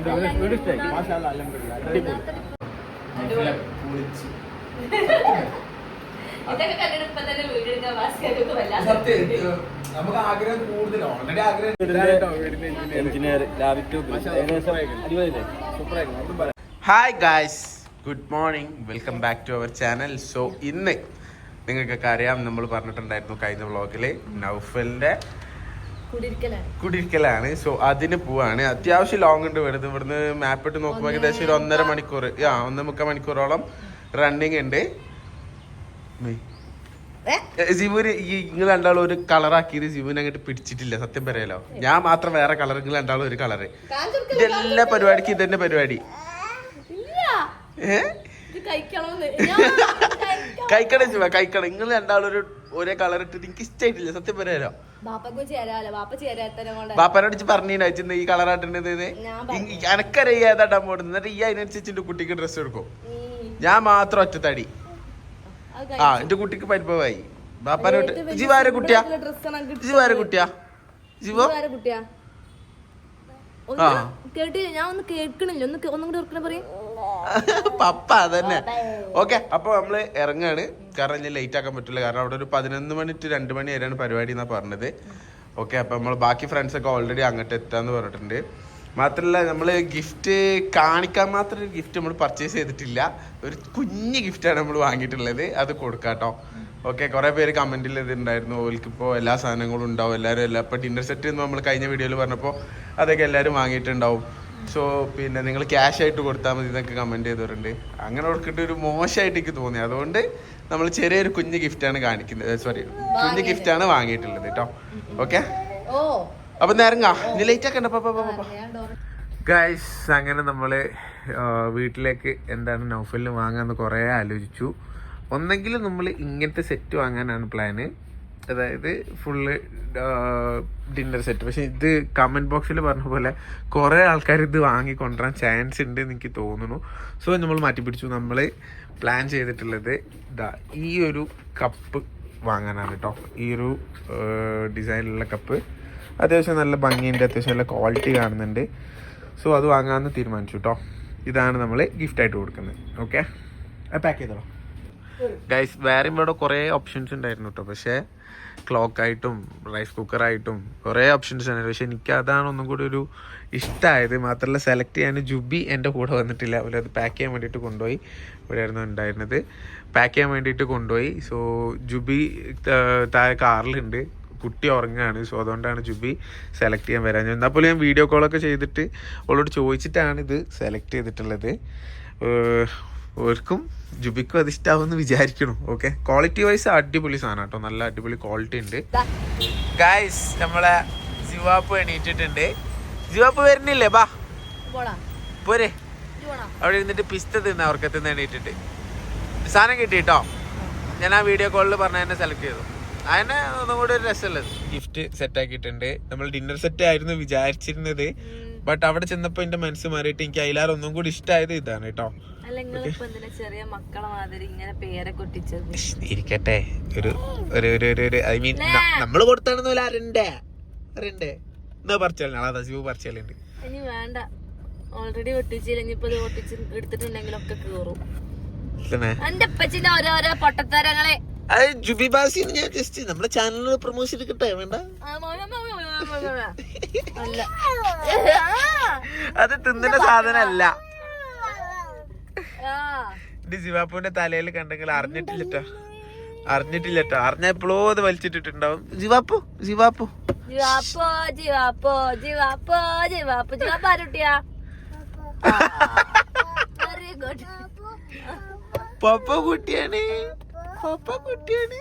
നമുക്ക് ആഗ്രഹം കൂടുതൽ ഓൾറെഡി ആഗ്രഹം എഞ്ചിനീയർ ലാബിറ്റു ഏകദേശം അടിപൊളിയല്ലേ? സൂപ്പറായിരുന്നു hi guys good morning welcome back to our channel so ഇന്ന് നിങ്ങൾക്കൊക്കെ അറിയാം നമ്മൾ പറഞ്ഞിട്ടുണ്ടായിരുന്നു കഴിഞ്ഞ വ്ളോഗിൽ നൗഫലിന്റെ കുടിയിരിക്കലാണ്. കുടിയിരിക്കലാണ്. സോ അതിന് പോവാണ്. അത്യാവശ്യം ലോങ് ഉണ്ട് ഇവിടുന്ന്. ഇവിടുന്ന് മാപ്പ് ഇട്ട് നോക്കുമ്പോൾ ഏകദേശം ഒരു ഒന്നര മണിക്കൂർ ആ ഒന്നര മുക്കാൽ മണിക്കൂറോളം റണ്ണിങ് ഉണ്ട്. ജിബുന് നിങ്ങൾ രണ്ടാളും ഒരു കളറാക്കിയത് സിബുന് അങ്ങോട്ട് പിടിച്ചിട്ടില്ല. സത്യം പറയാലോ. ഞാൻ മാത്രം വേറെ കളർ നിങ്ങൾ രണ്ടാളും ഒരു കളറ് ഇതെല്ലാ പരിപാടിക്കും ഇതന്നെ പരിപാടി. കഴിക്കണം? കഴിക്കണം നിങ്ങൾ രണ്ടാളും ഒരു ഒരേ കളർ ഇട്ടിട്ട് എനിക്ക് ഇഷ്ടമായിട്ടില്ല സത്യം പറയാലോ. പറഞ്ഞു ബാപ്പാനോട് പറഞ്ഞിട്ടുണ്ടായിരുന്നു ഈ കളർ ആട്ടേണ്ടത് എനക്കറിയാം ഏതാണ്ടാ പോടുന്നത് എന്നിട്ട് ഈ അതിനനുസരിച്ച് കുട്ടിക്ക് ഡ്രസ്സ് എടുക്കും. ഞാൻ മാത്രം ഒറ്റത്തടി ആ. എന്റെ കുട്ടിക്ക് പരിഭവമായി. ബാപ്പനോട്ട് ജീവാര കുട്ടിയാ? ജീവാര കുട്ടിയാ? ജീവോ കുട്ടിയാ? കേട്ടില്ല? ഞാൻ ഒന്ന് കേൾക്കണില്ല. ഒന്ന് ഒന്നും കൂടി ഓർക്കണ പറയും. പപ്പ അതന്നെ. ഓക്കെ അപ്പൊ നമ്മൾ ഇറങ്ങാണ്. കാരണം ഇനി ലേറ്റ് ആക്കാൻ പറ്റില്ല കാരണം അവിടെ ഒരു പതിനൊന്ന് മണി ടു രണ്ട് മണി വരെയാണ് പരിപാടി എന്നാ പറഞ്ഞത്. ഓക്കെ അപ്പൊ നമ്മൾ ബാക്കി ഫ്രണ്ട്സ് ഒക്കെ ഓൾറെഡി അങ്ങോട്ട് എത്താന്ന് പറഞ്ഞിട്ടുണ്ട്. മാത്രല്ല നമ്മൾ ഗിഫ്റ്റ് കാണിക്കാൻ മാത്രം ഒരു ഗിഫ്റ്റ് നമ്മൾ പർച്ചേസ് ചെയ്തിട്ടില്ല. ഒരു കുഞ്ഞ് ഗിഫ്റ്റാണ് നമ്മൾ വാങ്ങിയിട്ടുള്ളത്. അത് കൊടുക്കാട്ടോ. ഓക്കെ കുറെ പേര് കമന്റിൽ ഇതുണ്ടായിരുന്നു. ഓൽക്കിപ്പോൾ എല്ലാ സാധനങ്ങളും ഉണ്ടാവും. എല്ലാവരും എല്ലാ ഇപ്പൊ ഡിന്നർ സെറ്റ് നമ്മൾ കഴിഞ്ഞ വീഡിയോയിൽ പറഞ്ഞപ്പോൾ അതൊക്കെ എല്ലാവരും വാങ്ങിയിട്ടുണ്ടാവും. സോ പിന്നെ നിങ്ങൾ ക്യാഷ് ആയിട്ട് കൊടുത്താൽ മതി എന്നൊക്കെ കമന്റ് ചെയ്തവരുണ്ട്. അങ്ങനെ കൊടുത്തിട്ട് ഒരു മോശമായിട്ട് എനിക്ക് തോന്നി. അതുകൊണ്ട് നമ്മൾ ചെറിയൊരു കുഞ്ഞ് ഗിഫ്റ്റാണ് കാണിക്കുന്നത്. സോറി കുഞ്ഞ് ഗിഫ്റ്റാണ് വാങ്ങിയിട്ടുള്ളത് കേട്ടോ ഓക്കെ അപ്പൊ നേരങ്ങാ ഇനി ലേറ്റ് ആക്കണ്ട. ഗൈസ് അങ്ങനെ നമ്മൾ വീട്ടിലേക്ക് എന്താണ് നൗഫലിന് വാങ്ങാന്ന് കുറേ ആലോചിച്ചു. ഒന്നെങ്കിലും നമ്മൾ ഇങ്ങനത്തെ സെറ്റ് വാങ്ങാനാണ് പ്ലാന് അതായത് ഫുള്ള് ഡിന്നർ സെറ്റ് പക്ഷെ ഇത് കമന്റ് ബോക്സിൽ പറഞ്ഞ പോലെ കുറേ ആൾക്കാർ ഇത് വാങ്ങിക്കൊണ്ടുവരാൻ ചാൻസ് ഉണ്ട് എന്ന് എനിക്ക് തോന്നുന്നു. സോ നമ്മൾ മാറ്റി പിടിച്ചു. നമ്മൾ പ്ലാൻ ചെയ്തിട്ടുള്ളത് ഇതാ ഈ ഒരു കപ്പ് വാങ്ങാനാണ് കേട്ടോ ഈ ഒരു ഡിസൈനിലുള്ള കപ്പ് അത്യാവശ്യം നല്ല ഭംഗിയുണ്ട് അത്യാവശ്യം നല്ല ക്വാളിറ്റി കാണുന്നുണ്ട്. സോ അത് വാങ്ങാമെന്ന് തീരുമാനിച്ചു കേട്ടോ ഇതാണ് നമ്മൾ ഗിഫ്റ്റായിട്ട് കൊടുക്കുന്നത്. ഓക്കെ പാക്ക് ചെയ്തോ ഗൈസ് വേറെ ഇവിടെ കുറേ ഓപ്ഷൻസ് ഉണ്ടായിരുന്നു കേട്ടോ പക്ഷേ ക്ലോക്ക് ആയിട്ടും റൈസ് കുക്കറായിട്ടും കുറേ ഓപ്ഷൻസ് ഉണ്ട്. പക്ഷെ എനിക്ക് അതാണ് ഒന്നും കൂടി ഒരു ഇഷ്ടമായത് മാത്രമല്ല സെലക്ട് ചെയ്യാൻ ജുബി എന്റെ കൂടെ വന്നിട്ടില്ല. അവർ അത് പാക്ക് ചെയ്യാൻ വേണ്ടിയിട്ട് കൊണ്ടുപോയി. ഇവിടെയായിരുന്നു ഉണ്ടായിരുന്നത്. പാക്ക് ചെയ്യാൻ വേണ്ടിയിട്ട് കൊണ്ടുപോയി. സോ ജുബി താഴെ കാറിലുണ്ട്. കുട്ടി ഉറങ്ങുകയാണ്. സോ അതുകൊണ്ടാണ് ജുബി സെലക്ട് ചെയ്യാൻ വരാൻ എന്നാൽ പോലും ഞാൻ വീഡിയോ കോളൊക്കെ ചെയ്തിട്ട് അവളോട് ചോദിച്ചിട്ടാണ് ഇത് സെലക്ട് ചെയ്തിട്ടുള്ളത് ഓർക്കും ജുബിക്കും അത് ഇഷ്ടാവുമെന്ന് വിചാരിക്കണം ഓക്കെ ക്വാളിറ്റി വൈസ് അടിപൊളി സാധനം കേട്ടോ. നല്ല അടിപൊളി ക്വാളിറ്റി ഉണ്ട്. ഗായ്സ് നമ്മളെ ജിവാപ്പ് എണീറ്റിട്ടുണ്ട്. ജിവാപ്പ് വരുന്നില്ലേ? ബാ. പോരെ. അവിടെ ഇരുന്നിട്ട് പിസ്ത തിന്ന അവർക്കത്ത് എണീറ്റിട്ട്. സാധനം കിട്ടി കേട്ടോ. ഞാൻ ആ വീഡിയോ കോളിൽ പറഞ്ഞ തന്നെ സെലക്ട് ചെയ്തു. അതിനെ ഒന്നും കൂടി ഒരു രസമല്ലത് ഗിഫ്റ്റ് സെറ്റ് ആക്കിയിട്ടുണ്ട്. നമ്മൾ ഡിന്നർ സെറ്റ് ആയിരുന്നു വിചാരിച്ചിരുന്നത്. ബട്ട് അവിടെ ചെന്നപ്പോ എന്റെ മനസ്സ് മാറിയിട്ട് എനിക്ക് അയിലാർ ഒന്നും കൂടി ഇഷ്ടമായത് ഇതാണ് കേട്ടോ. ഇരിക്കട്ടെ. ഒരു ഒരു ഒരു ഒരു ഐ മീൻ നമ്മൾ കൊടുത്താണെന്ന് എന്നാ പറിച്ചാലും പറിച്ചാലുണ്ട് ഇനി വേണ്ട. ഓൾറെഡി ഒട്ടിച്ചില്ല ഇനിയിപ്പോ ഇത് ഒട്ടിച്ച് എടുത്തിട്ടുണ്ടെങ്കിലൊക്കെ കേറും. തന്നെ എന്റെ അപ്പച്ചിന്റെ ഓരോരോ പൊട്ടത്തരങ്ങളെ. അത് ജുബി ബാസിന് ഞാൻ ജസ്റ്റ് നമ്മുടെ ചാനലിൽ പ്രൊമോഷൻ എടുക്കട്ടെ വേണ്ട? അത് തിന്നുന്ന സാധനല്ല ജിവാപ്പുവിന്റെ തലയിൽ കണ്ടെങ്കിൽ അറിഞ്ഞിട്ടില്ലട്ടോ. അറിഞ്ഞിട്ടില്ലട്ടോ. അറിഞ്ഞ എപ്പോഴോ അത് വലിച്ചിട്ടിട്ടുണ്ടാവും. ജിവാപ്പു ജിവാപ്പു. ജിവാപ്പോ ജിവാപ്പോ ജിവാപ്പോ ജിവാപ്പോ. ജിവാപ്പ ആരുട്ടിയാ? വെരി ഗുഡ് പപ്പ കുട്ടിയാണ്. പപ്പ കുട്ടിയാണ്.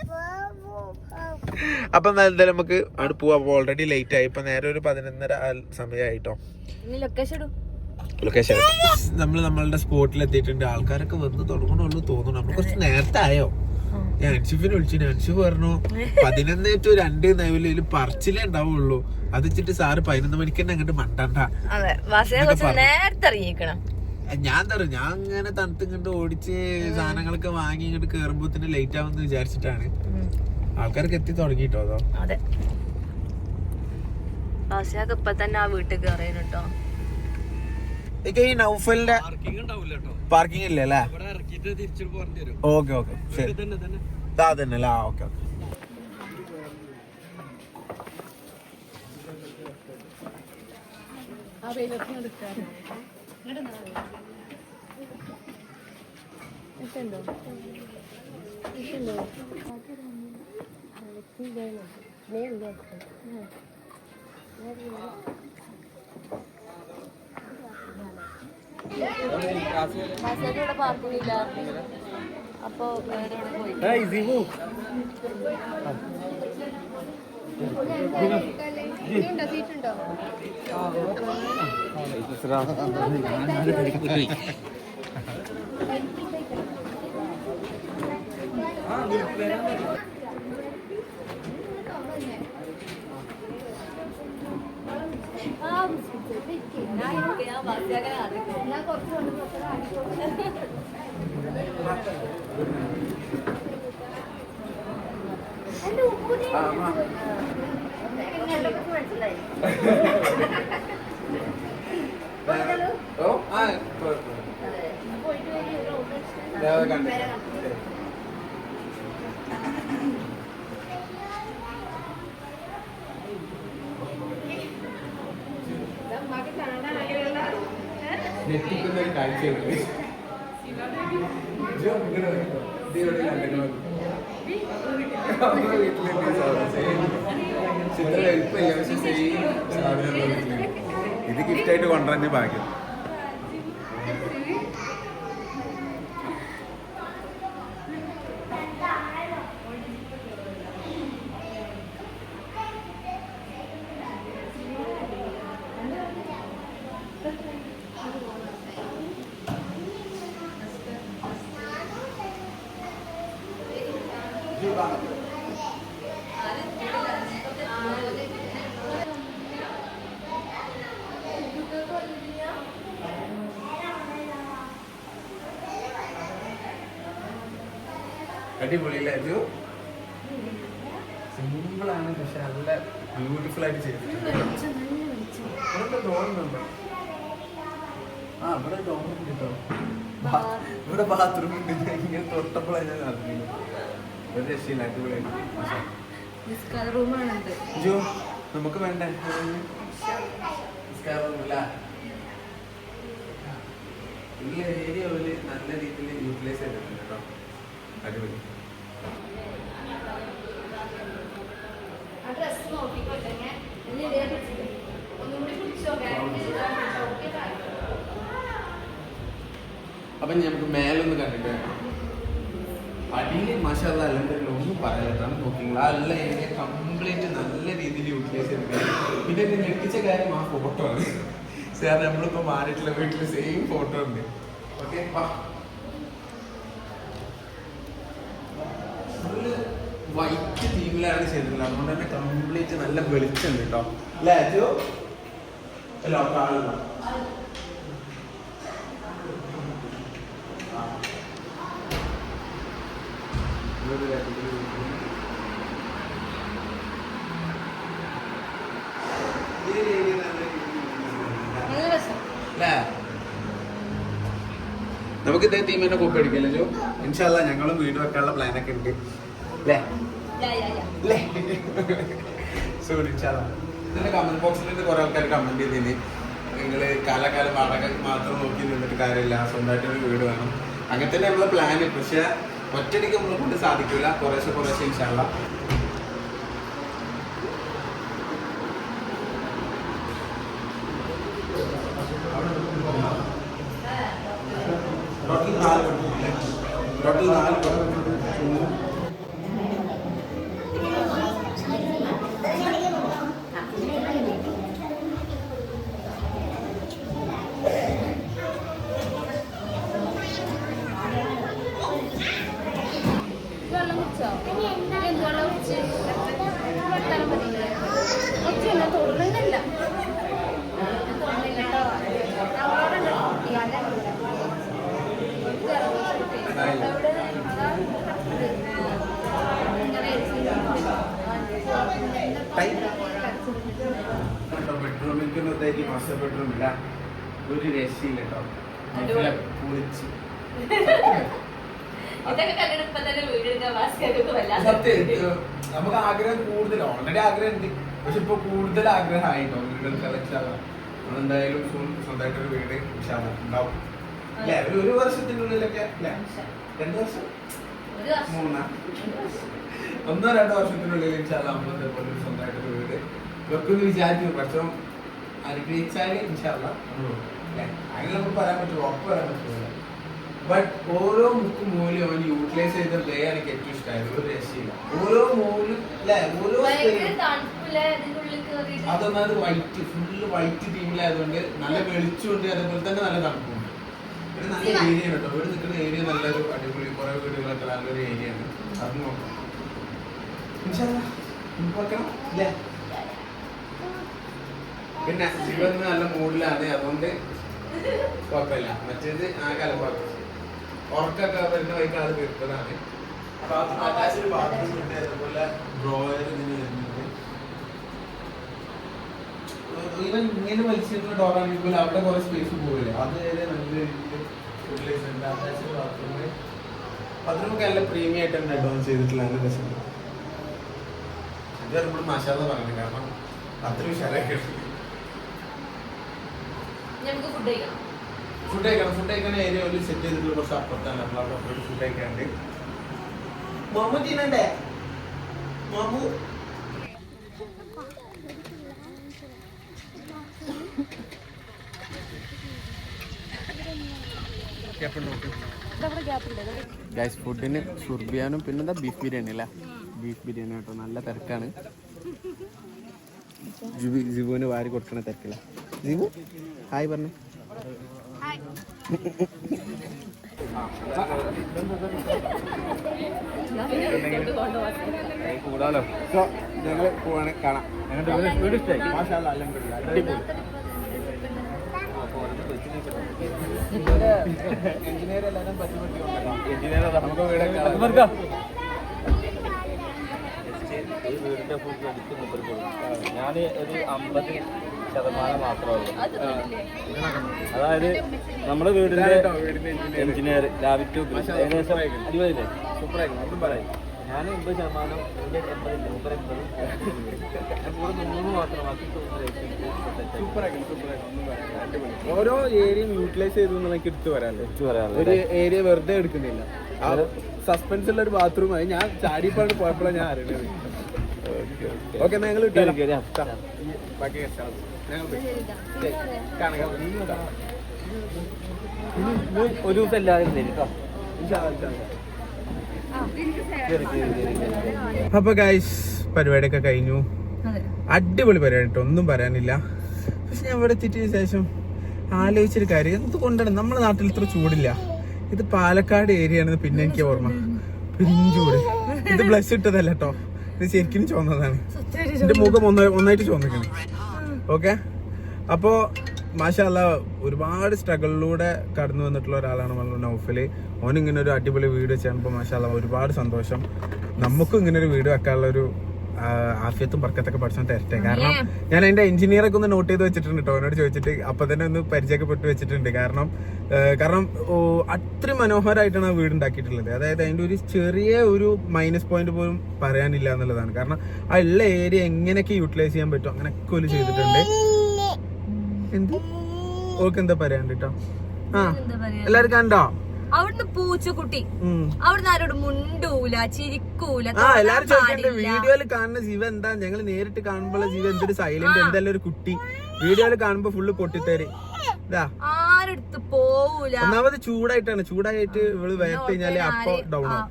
അപ്പൊ എന്തായാലും നമുക്ക് അവിടെ പോവാ. ഓൾറെഡി ലേറ്റ് ആയി. ഇപ്പൊ നേരെ ഒരു പതിനൊന്നര സമയമായിട്ടോ ലൊക്കേഷൻ നമ്മൾ നമ്മളുടെ സ്പോട്ടിൽ എത്തിയിട്ടുണ്ട് ആൾക്കാരൊക്കെ വന്ന് തുടങ്ങണുള്ളൂ തോന്നുന്നു. നമ്മൾ കുറച്ച് നേരത്തെ ആയോ ഞാൻ അൻഷിഫിനെ വിളിച്ചു അൻഷിഫ് പറഞ്ഞു പതിനൊന്ന് ടു രണ്ട് നൈവിൽ പറച്ചിലേ ഉണ്ടാവുള്ളൂ. അത് വെച്ചിട്ട് സാറ് പതിനൊന്ന് മണിക്ക് തന്നെ അങ്ങോട്ട് മണ്ടണ്ട. ഞാൻ തരും ഞാൻ അങ്ങനെ തണുത്ത് ഇങ്ങോട്ട് ഓടിച്ച് സാധനങ്ങളൊക്കെ വാങ്ങി ഇങ്ങോട്ട് കേറുമ്പോ തന്നെ ലേറ്റ് ആവുമെന്ന് വിചാരിച്ചിട്ടാണ്. ആൾക്കാർക്ക് എത്തി തുടങ്ങിട്ടോ അതോ? അതെ. വാസയൊക്കെ ഇപ്പൊ തന്നെ ആ വീട്ടിൽ കയറിയാണ് കേട്ടോ ഈ നൗഫലിന്റെ പാർക്കിംഗ് ഉണ്ടാവില്ല കേട്ടോ പാർക്കിംഗ് ഇല്ല അല്ലേ ഓക്കെ ഓക്കെ. ശരി. തന്നെ തന്നെ. ഇതാ തന്നെ അല്ലേ ആ ഓക്കെ ഓക്കെ ഇവിടെ പാർക്കിംഗ് ഇല്ല അപ്പൊ വേറെ പോയി ഞാൻ ബസ്സിയാക്കാൻ ആദ്യം ഓ ആ ഞാൻ കണ്ടു ഞെട്ടിക്കുന്ന ഒരു കാഴ്ചയുണ്ട് ജോ, ഇങ്ങട് വാ. ഇത് ഇവിടെ കണ്ടിട്ട് വാ. നമ്മുടെ വീട്ടിലേക്ക് സാധനം same. പക്ഷെ ഇത്ര വലിപ്പമില്ല, പക്ഷെ same സാധനം നമ്മുടെ വീട്ടിലുണ്ട്. ഇത് ഗിഫ്റ്റ് ആയിട്ട് കൊണ്ടുവന്ന ഭാഗ്യം അടിപൊളിയല്ലേ അജു സിമ്പിൾ ആണ് പക്ഷെ നല്ല ബ്യൂട്ടിഫുൾ ആയിട്ട് ചെയ്തിട്ടുണ്ട്. തോന്നുന്നുണ്ടോ ആ ഇവിടെ തോന്നുന്നുണ്ട് കേട്ടോ ഇവിടെ ബാത്റൂം ഇങ്ങനെ തൊട്ടപ്പോഴാണ് ഞാൻ അറിഞ്ഞത്. ഒരു രക്ഷയില്ല അടിപൊളിയായിട്ട്. അജു നമുക്ക് വേണ്ട? നിസ്കാര റൂമില്ല ഈ ഏരിയ ഒരു നല്ല രീതിയിൽ യൂട്ടിലൈസ് ചെയ്തിട്ടുണ്ട് കേട്ടോ. അടിപൊളി. അപ്പൊ നമുക്ക് മേലൊന്ന് കണ്ടിട്ട്. അടിയിൽ മാഷല്ല അല്ലെങ്കിൽ ഒന്നും പറയാനില്ല നോക്കിങ്ങൾ ആ എല്ലാ ഏരിയ കംപ്ലീറ്റ് നല്ല രീതിയിൽ യൂട്ടിലൈസ് ചെയ്തിട്ടുണ്ട് പിന്നെ എന്നെ ഞെട്ടിച്ച കാര്യം ആ ഫോട്ടോ ആണ്. സാർ നമ്മളിപ്പോ മാറിയിട്ടുള്ള വീട്ടിൽ സെയിം ഫോട്ടോ ഉണ്ട്. ഓക്കെ വൈറ്റ് തീമിലാണ് ചെയ്തിട്ടുള്ളത്. അതുകൊണ്ട് തന്നെ കംപ്ലീറ്റ് നല്ല വെളിച്ചുണ്ട് കേട്ടോ അല്ലേ അല്ല കാളില്ല നല്ല രസം അല്ലേ നമുക്ക് ഇതേ തീം തന്നെ കോപ്പി അടിക്കല്ലേ ജോ ഇൻഷാല്ല ഞങ്ങളും വീട് വെക്കാനുള്ള പ്ലാൻ ഒക്കെ ഉണ്ട്. അല്ലേ? ഇൻഷാല്ല ഇതിന്റെ കമന്റ് ബോക്സിൽ കുറെ ആൾക്കാർ കമന്റ് ചെയ്തിന്. നിങ്ങൾ കാലകാലം വാടക മാത്രം നോക്കി നിന്നിട്ട് കാര്യമില്ല. സ്വന്തമായിട്ട് ഒരു വീട് വേണം. അങ്ങനെ തന്നെ നമ്മളെ പ്ലാൻ പക്ഷെ ഒറ്റയടിക്ക് നമ്മളെ കൊണ്ട് സാധിക്കില്ല കുറേശ്ശെ കുറേശ്ശെ ഇൻഷാള്ള ടോട്ടൽ നാല്? ടോട്ടൽ നാല് പെൺകുട്ടികൾ. വെള്ളം കുടിച്ചോ എന്ത് വെള്ളം കുടിച്ച് വെട്ടാൻ മതിയില്ലേ കുറച്ച് എന്നെ തൊടുന്നില്ല ബെഡ്റൂമിലേക്ക് മാസ്റ്റർ ബെഡ്റൂം ഇല്ല ഒരു രക്ഷയില്ല കേട്ടോ അടിപൊളി. പൊളിച്ച് ഇതൊക്കെ കണ്ടിട്ട് ഇപ്പൊ തന്നെ വീഡിയോ എടുക്കാൻ വാസിയൊക്കെ വല്ലാതെ സത്യം ഇത് നമുക്ക് ആഗ്രഹം കൂടുതൽ ഓൾറെഡി ആഗ്രഹം ഉണ്ട് പക്ഷെ ഇപ്പൊ കൂടുതൽ ആഗ്രഹമായിട്ടോ നമ്മളെന്തായാലും എടുക്കാൻ എന്തായാലും സ്വന്തമായിട്ട് ഒരു വീട് ഉണ്ടാവും. അല്ലെ? ഒരു വർഷത്തിനുള്ളിലൊക്കെ അല്ലേ? രണ്ട് വർഷം? മൂന്നാ? ഒന്നോ രണ്ടോ വർഷത്തിനുള്ളിൽ ഇൻഷാല്ലാ നമ്മൾ ഇതേപോലെ ഒരു സ്വന്തമായിട്ട് ഒരു വീട് വെക്കുമെന്ന് വിചാരിക്കും പക്ഷെ അനുഗ്രഹിച്ചാൽ ഇൻഷാല്ലാ അങ്ങനെ നമുക്ക് പറയാൻ പറ്റും ഉറപ്പ് പറയാൻ പറ്റുമോ ബട്ട് ഓരോ മുക്കും മൂലയും അവൻ യൂട്ടിലൈസ് ചെയ്ത ഡേ എനിക്ക് ഏറ്റവും ഇഷ്ടമായത്. ഒരു രക്ഷയില്ല. ഓരോ മൂലും അല്ലെ? ഓരോ അതൊന്നാമത് വൈറ്റ് ഫുള്ള് വൈറ്റ് ടീമിലായതുകൊണ്ട് നല്ല വെളിച്ചമുണ്ട് അതേപോലെ തന്നെ നല്ല തണുപ്പുണ്ട് ഇവിടെ നല്ല ഏരിയ ആണ് കേട്ടോ ഇവിടെ നിൽക്കുന്ന ഏരിയ നല്ലൊരു അടിപൊളി കുറെ വീടുകളൊക്കെ നല്ലൊരു ഏരിയ ആണ് അത് നോക്കാം പിന്നെ ശിവൻ നല്ല മൂഡിലാണ് അതുകൊണ്ട് കുഴപ്പമില്ല മറ്റേത് ആ കലപ്പാക്കും ഉറക്കൊക്കെ വരുന്ന വൈകാതെ തീർത്തതാണ് ബാത്റൂം അറ്റാച്ച്ഡ് ബാത്റൂം ഉണ്ട് അതുപോലെ ഡ്രോയർ ഇതിന് വരുന്നുണ്ട് ഇവൻ ഇങ്ങനെ വലിച്ചിരുന്ന ഡോറാണെങ്കിൽ അവിടെ കുറെ സ്പേസ് പോകില്ലേ അത് വരെ നല്ല രീതിയിൽ യൂട്ടിലൈസ് ഉണ്ട് അറ്റാച്ച്ഡ് ബാത്റൂം ബാത്റൂമൊക്കെ നല്ല പ്രീമിയം ആയിട്ട് തന്നെ അഡ്വാൻസ് ചെയ്തിട്ടുള്ള നല്ല രസമുണ്ട് ഇത് നമ്മൾ മസാല പറഞ്ഞു കാരണം അത്രയും ഉഷാറാക്കി ഫുഡ് കഴിക്കണം. ഫുഡ് കഴിക്കണ. ഏരിയ ഒരു സെറ്റ് ചെയ്തിട്ടുള്ള കുറച്ച് അപ്പുറത്താണ്. അപ്പോൾ അവിടെ ഫുഡ് കഴിക്കാണ്ട് മമ്മു തിന്നണ്ടേ മമ്മു ഗൈസ് ഫുഡിന് സുർബിയാനും പിന്നെന്താ ബീഫ് ബിരിയാണി അല്ലേ? ബീഫ് ബിരിയാണി കേട്ടോ നല്ല തിരക്കാണ്. ജിബു ജിബുവിന് വാരി കൊടുക്കണ തിരക്കില്ല ജിബു ഹായ് പറഞ്ഞു. കൂടാലോ ഞങ്ങൾ പോവാണ് കാണാം മാഷാ അല്ലാ, അൽഹംദുലില്ലാ. അടിപൊളി. എഞ്ചിനീയർ എല്ലാവരും പറ്റി പറ്റി കൊണ്ടുവരാം. നമുക്ക് വീടൊക്കെ ഫുൾ ഞാൻ ഒരു അമ്പത് ശതമാനം മാത്രമേ? അതായത് നമ്മുടെ വീടിന്റെ എഞ്ചിനീയർ ഏകദേശം. അടിപൊളിയല്ലേ സൂപ്പറായിരിക്കും. ഒന്നും പറയില്ല. ഞാൻ എൺപത് ശതമാനം എന്റെ എൺപതില്ല മൂപ്പർ എൺപത് ഞാൻ കൂടെ മാത്രം ബാക്കി. ഓരോ ഏരിയയും യൂട്ടിലൈസ് ചെയ്തു എനിക്ക് എടുത്തു വരാല്ലേ? ഒരു ഏരിയ വെറുതെ എടുക്കുന്നില്ല. ആ സസ്പെൻസ് ഉള്ള ഒരു ബാത്റൂം ആയി. ഞാൻ ചാടിപ്പാണ് പോയപ്പോഴാണ് ഞാൻ അറിയുന്നത് ഓക്കെ ഞങ്ങൾ ബാക്കി. ഒരു ദിവസം എല്ലാവരും തരും കേട്ടോ അപ്പൊ ഗൈസ് പരിപാടിയൊക്കെ കഴിഞ്ഞു. അടിപൊളി പരിപാടി കേട്ടോ ഒന്നും പറയാനില്ല. പക്ഷെ ഞാൻ ഇവിടെ എത്തിയതിനു ശേഷം ആലോചിച്ചൊരു കാര്യം എന്തുകൊണ്ടാണ് നമ്മുടെ നാട്ടിൽ ഇത്ര ചൂടില്ല. ഇത് പാലക്കാട് ഏരിയ ആണെന്ന് പിന്നെ എനിക്ക് ഓർമ്മ. പിഞ്ചൂട്. ഇത് ബ്ലസ് ഇട്ടതല്ല കേട്ടോ. ഇത് ശരിക്കും ചോന്നതാണ് എന്റെ മുഖം ഒന്നായിട്ട് ചോന്നിക്കണം ഓക്കെ അപ്പോ മാഷല്ല ഒരുപാട് സ്ട്രഗിളിലൂടെ കടന്നു വന്നിട്ടുള്ള ഒരാളാണ് നമ്മൾ നൗഫൽ. ഓൻ ഇങ്ങനെ ഒരു അടിപൊളി വീട് ചെയ്യുമ്പോൾ മാഷല്ല ഒരുപാട് സന്തോഷം. നമുക്കും ഇങ്ങനെ ഒരു വീട് വെക്കാനുള്ള ഒരു ആഫിയത്തും ബർക്കത്തൊക്കെ പഠിച്ചാൽ തരട്ടെ. കാരണം ഞാൻ അതിന്റെ എഞ്ചിനീയറൊക്കെ ഒന്ന് നോട്ട് ചെയ്ത് വെച്ചിട്ടുണ്ട് കേട്ടോ അവനോട് ചോദിച്ചിട്ട് അപ്പൊ തന്നെ ഒന്ന് പരിചയപ്പെട്ട് വെച്ചിട്ടുണ്ട്. കാരണം കാരണം അത്ര മനോഹരമായിട്ടാണ് ആ വീട് ഉണ്ടാക്കിയിട്ടുള്ളത്. അതായത് അതിന്റെ ഒരു ചെറിയ ഒരു മൈനസ് പോയിന്റ് പോലും പറയാനില്ല എന്നുള്ളതാണ്. കാരണം ആ ഉള്ള ഏരിയ എങ്ങനെയൊക്കെ യൂട്ടിലൈസ് ചെയ്യാൻ പറ്റും അങ്ങനെയൊക്കെ ഒരു ചെയ്തിട്ടുണ്ട്. എന്ത്? ഓൾക്ക് എന്താ പറയാണ്ട് കേട്ടോ ആ പറയാ എല്ലാരും കണ്ടോ? അവിടുന്ന് പൂച്ചക്കുട്ടി. അവിടുന്ന് ആരോട് മുണ്ടൂല ചിരിക്കൂല ആ എല്ലാരും ചോദിക്കണ്ട് വീഡിയോയിൽ കാണുന്ന ജീവ എന്താ? ഞങ്ങൾ നേരിട്ട് കാണുമ്പോൾ ജീവ എന്തൊരു സൈലന്റ് എന്തെല്ലാം ഒരു കുട്ടി. വീഡിയോയിൽ കാണുമ്പോ ഫുള്ള് പൊട്ടിത്തേര് ആരെടുത്ത് പോവൂല. ഒന്നാമത് ചൂടായിട്ടാണ്. ചൂടായിട്ട് ഇവൾ വയർത്ത് കഴിഞ്ഞാൽ അപ്പൊ ഡൗൺ ആവും.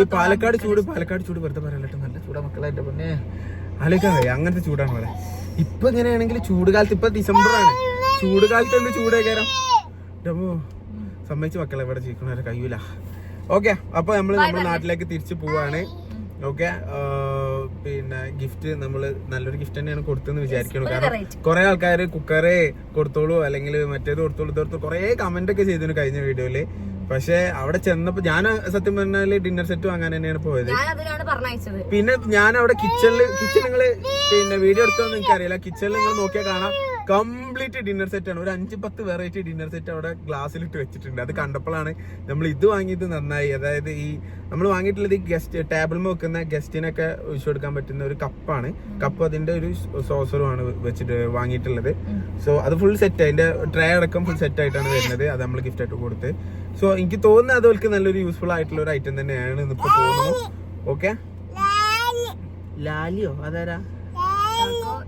ഈ പാലക്കാട് ചൂട് പാലക്കാട് ചൂട് വെറുതെ പറയാനായിട്ട് നല്ല ചൂടാ മക്കളായിട്ട് പിന്നെ. ആലോചിക്കാൻ കഴിയും അങ്ങനത്തെ ചൂടാണ് ഇവിടെ. ഇപ്പൊ എങ്ങനെയാണെങ്കിൽ ചൂട് കാലത്ത് ഇപ്പൊ ഡിസംബർ ആണ് ചൂട് കാലത്ത് എന്ത് ചൂട് കയറാം സമ്മതിച്ച് മക്കളെ ഇവിടെ ജീവിക്കണവരെ കഴിയൂല ഓക്കെ അപ്പൊ നമ്മൾ നമ്മുടെ നാട്ടിലേക്ക് തിരിച്ചു പോവാണ്. ഓക്കെ പിന്നെ ഗിഫ്റ്റ് നമ്മൾ നല്ലൊരു ഗിഫ്റ്റ് തന്നെയാണ് കൊടുത്തെന്ന് വിചാരിക്കണം. കാരണം. കുറെ ആൾക്കാർ കുക്കറെ കൊടുത്തോളൂ അല്ലെങ്കിൽ മറ്റേത് കൊടുത്തോളൂ കൊറേ കൊടുത്തു കുറെ കമന്റ് ഒക്കെ ചെയ്തിരുന്നു കഴിഞ്ഞ വീഡിയോയിൽ. പക്ഷെ അവിടെ ചെന്നപ്പോ ഞാൻ സത്യം പറഞ്ഞാൽ ഡിന്നർ സെറ്റ് വാങ്ങാൻ തന്നെയാണ് പോയത്. പിന്നെ ഞാൻ അവിടെ കിച്ചണിൽ കിച്ചൺ നിങ്ങൾ പിന്നെ വീഡിയോ എടുത്തോന്ന് എനിക്കറിയില്ല. കിച്ചണിൽ നിങ്ങൾ നോക്കിയാൽ കാണാം. കംപ്ലീറ്റ് ഡിന്നർ സെറ്റ് ആണ്. ഒരു അഞ്ച് പത്ത് വെറൈറ്റി ഡിന്നർ സെറ്റ് അവിടെ ഗ്ലാസ്സിലിട്ട് വെച്ചിട്ടുണ്ട്. അത് കണ്ടപ്പോഴാണ് നമ്മൾ ഇത് വാങ്ങിയത് നന്നായി. അതായത് ഈ നമ്മൾ വാങ്ങിയിട്ടുള്ളത് ഈ ഗസ്റ്റ് ടേബിളിൽ വെക്കുന്ന ഗസ്റ്റിനൊക്കെ ഒഴിച്ചു കൊടുക്കാൻ പറ്റുന്ന ഒരു കപ്പാണ്. കപ്പ് അതിന്റെ ഒരു സോസറുമാണ് വെച്ചിട്ട് വാങ്ങിയിട്ടുള്ളത്. സോ അത് ഫുൾ സെറ്റ് അതിന്റെ ട്രേ അടക്കം ഫുൾ സെറ്റ് ആയിട്ടാണ് വരുന്നത്. അത് നമ്മൾ ഗിഫ്റ്റ് ആയിട്ട് കൊടുത്ത്. സോ എനിക്ക് തോന്നുന്നത് അതുപോലെ നല്ലൊരു യൂസ്ഫുൾ ആയിട്ടുള്ള ഒരു ഐറ്റം തന്നെയാണ് ഇന്നിപ്പോ തോന്നുന്നു. ഓക്കെ ലാലിയോ? അതാരാ?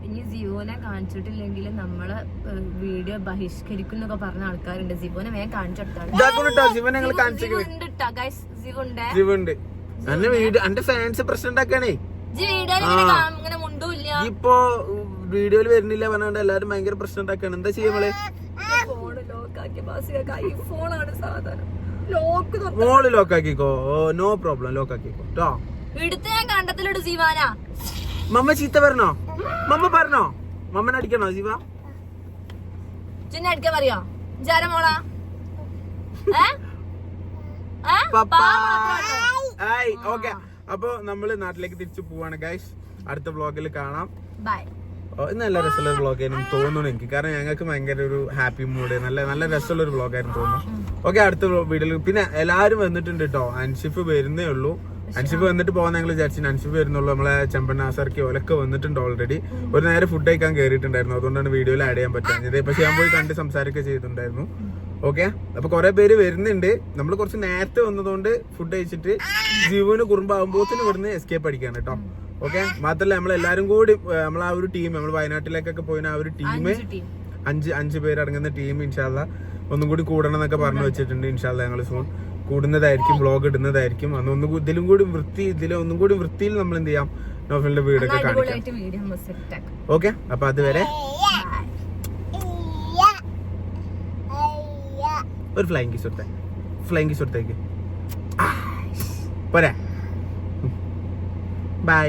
ഇനി ജിയോനെ കാണിച്ചിട്ടില്ലെങ്കിൽ നമ്മൾ വീഡിയോ ബഹിഷ്കരിക്കും എന്നൊക്കെ പറഞ്ഞ ആൾക്കാരുണ്ട്. ജിയോനെ വേഗം കാണിച്ചെടുത്താണ് ഫാൻസ് ഇപ്പൊ വീഡിയോയിൽ വരുന്നില്ല പറഞ്ഞോണ്ട് എല്ലാരും ഭയങ്കര പ്രശ്നം ഉണ്ടാക്കാണ്. എന്താ ചെയ്യാ മോൾ? ലോക്കാക്കിക്കോ നോ പ്രോബ്ലം ലോക്കാക്കിക്കോ കേട്ടോ എടുത്ത് ഞാൻ കണ്ടത്തിലിട്ട് ജീവാനാ മമ്മ ചീത്ത പറഞ്ഞോ? മമ്മ പറഞ്ഞോ? മമ്മനെ അടിക്കണോ ജീവ? ചിന്ന അടിക്കാൻ പറയാ? ജാര മോളാ? ഓക്കെ. അപ്പൊ നമ്മൾ നാട്ടിലേക്ക് തിരിച്ചു പോവാണ് ഗൈസ് അടുത്ത വ്ളോഗിൽ കാണാം. ബൈ നല്ല രസമുള്ള ഒരു വ്ളോഗ് ആയിരുന്നു തോന്നുന്നു എനിക്ക്. കാരണം ഞങ്ങൾക്ക് ഭയങ്കര ഒരു ഹാപ്പി മൂഡ് നല്ല നല്ല രസമുള്ള ഒരു വ്ളോഗ് ആയിരുന്നു തോന്നുന്നു. ഓക്കെ അടുത്ത വീഡിയോയിൽ പിന്നെ എല്ലാരും വന്നിട്ടുണ്ട് കേട്ടോ അൻഷിഫ് വരുന്നേ ഉള്ളൂ. അൻഷിഫ് വന്നിട്ട് പോകാൻ ഞങ്ങൾ വിചാരിച്ചു അൻഷിഫ് വരുന്നുള്ളൂ. നമ്മളെ ചെമ്പണ്ണാസർക്ക് ഒലക്കെ വന്നിട്ടുണ്ട് ഓൾറെഡി ഒരു നേരെ ഫുഡ് കഴിക്കാൻ കയറിയിട്ടുണ്ടായിരുന്നു അതുകൊണ്ടാണ് വീഡിയോയിൽ ആഡ് ചെയ്യാൻ പറ്റാഞ്ഞത്. പക്ഷെ ഞാൻ പോയി കണ്ട് സംസാരിക്കുക ചെയ്തിട്ടുണ്ടായിരുന്നു. ഓക്കെ അപ്പൊ കുറെ പേര് വരുന്നുണ്ട്. നമ്മൾ കുറച്ച് നേരത്തെ വന്നതുകൊണ്ട് ഫുഡ് കഴിച്ചിട്ട് ജീവന് കുറുമ്പാകുമ്പോത്തിന് ഇവിടുന്ന് എസ്കേപ്പ് അടിക്കാണ് കേട്ടോ ഓക്കെ മാത്രല്ല നമ്മളെല്ലാരും കൂടി നമ്മൾ ആ ഒരു ടീം നമ്മൾ വയനാട്ടിലേക്കൊക്കെ പോയിന് ആ ഒരു ടീം ടീം അഞ്ച് അഞ്ച് പേരടങ്ങുന്ന ടീം ഇൻഷാല്ല ഒന്നും കൂടി കൂടണം എന്നൊക്കെ പറഞ്ഞു വെച്ചിട്ടുണ്ട് ഇൻഷാല്ല ഞങ്ങൾ സൂൺ കൂടുന്നതായിരിക്കും വ്ളോഗ് ഇടുന്നതായിരിക്കും. അന്ന് ഒന്നും ഇതിലും കൂടി വൃത്തി ഇതിലും ഒന്നും കൂടി വൃത്തിയിൽ നമ്മൾ എന്ത് ചെയ്യാം? നോഫലിന്റെ വീടൊക്കെ കാണിക്കാം. ഓക്കെ അപ്പൊ അതുവരെ ഒരു ഫ്ലൈങ് കിസ് കൊടുത്തേ. ഫ്ലൈങ് കിസ് കൊടുത്തേക്ക്. പോരാ. ബൈ